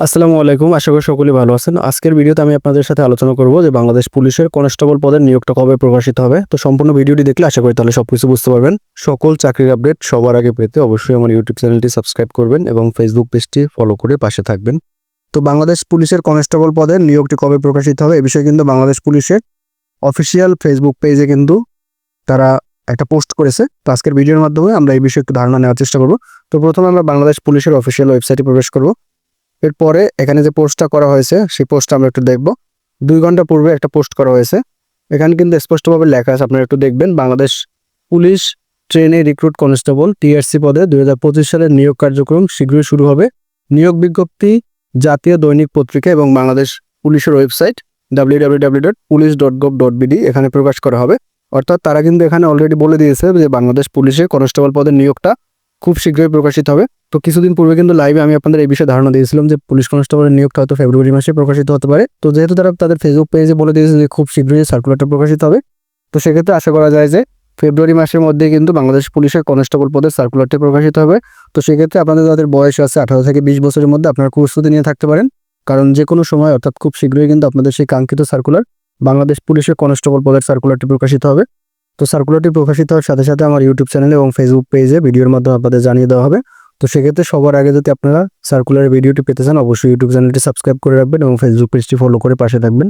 আসসালামু আলাইকুম, আশা করি সকলেই ভালো আছেন। আজকের ভিডিওতে আমি আপনাদের সাথে আলোচনা করব যে বাংলাদেশ পুলিশের কনস্টেবল পদের নিয়োগটা কবে প্রকাশিত হবে। তো সম্পূর্ণ ভিডিওটি দেখলে আশা করি তাহলে সবকিছু বুঝতে পারবেন। সকল চাকরির আপডেট সবার আগে পেতে অবশ্যই আমার ইউটিউব চ্যানেলটি সাবস্ক্রাইব করবেন এবং ফেসবুক পেজটি ফলো করে পাশে থাকবেন। তো বাংলাদেশ পুলিশের কনস্টেবল পদের নিয়োগটি কবে প্রকাশিত হবে এ বিষয়ে কিন্তু বাংলাদেশ পুলিশের অফিসিয়াল ফেসবুক পেজে কিন্তু তারা একটা পোস্ট করেছে। তো আজকের ভিডিওর মাধ্যমে আমরা এই বিষয়ে একটু ধারণা নেওয়ার চেষ্টা করব। তো প্রথমে আমরা বাংলাদেশ পুলিশের অফিসিয়াল ওয়েবসাইটে প্রবেশ করব। এরপরে এখানে যে পোস্টটা করা হয়েছে, সেই পোস্টটা আমরা একটু দেখব। দুই ঘণ্টা পূর্বে একটা পোস্ট করা হয়েছে। এখানে কিন্তু স্পষ্টভাবে লেখা আছে, আপনারা একটু দেখবেন। Bangladesh police trainee recruit constable TRC পদে দুই হাজার পঁচিশ সালের নিয়োগ কার্যক্রম শীঘ্রই শুরু হবে। নিয়োগ বিজ্ঞপ্তি, জাতীয় দৈনিক পত্রিকা এবং বাংলাদেশ পুলিশের ওয়েবসাইট বিডি এখানে প্রকাশ করা হবে। অর্থাৎ তারা কিন্তু এখানে অলরেডি বলে দিয়েছে যে বাংলাদেশ পুলিশে কনস্টেবল পদের নিয়োগটা খুব শীঘ্রই প্রকাশিত হবে। তো কিছুদিন পূর্বে কিন্তু লাইভে আমি আপনাদের এই বিষয়ে ধারণা দিয়েছিলাম যে পুলিশ কনস্টেবলের নিয়োগটা হয়তো ফেব্রুয়ারি মাসে প্রকাশিত হতে পারে। তো যেহেতু তারা তাদের ফেসবুক পেজে বলে দিয়েছে যে খুব শীঘ্রই সার্কুলারটা প্রকাশিত হবে, তো সেক্ষেত্রে আশা করা যায় যে ফেব্রুয়ারি মাসের মধ্যে কিন্তু বাংলাদেশ পুলিশের কনস্টেবল পদের সার্কুলারটি প্রকাশিত হবে। তো সেক্ষেত্রে আপনাদের যাদের বয়স আছে আঠারো থেকে বিশ বছরের মধ্যে আপনারা প্রস্তুতি নিয়ে থাকতে পারেন। কারণ যে কোনো সময় অর্থাৎ খুব শীঘ্রই কিন্তু আপনাদের সেই কাঙ্ক্ষিত সার্কুলার বাংলাদেশ পুলিশের কনস্টেবল পদের সার্কুলারটি প্রকাশিত হবে। তো সার্কুলারটি প্রকাশিত হওয়ার সাথে সাথে আমার ইউটিউব চ্যানেলে এবং ফেসবুক পেজে ভিডিওর মাধ্যমে আপনাদের জানিয়ে দেওয়া হবে। তো সেক্ষেত্রে সবার আগে যদি আপনারা সার্কুলার ভিডিওটি পেতে চান, অবশ্যই ইউটিউব চ্যানেলটি সাবস্ক্রাইব করে রাখবেন এবং ফেসবুক পেজটি ফলো করে পাশে থাকবেন।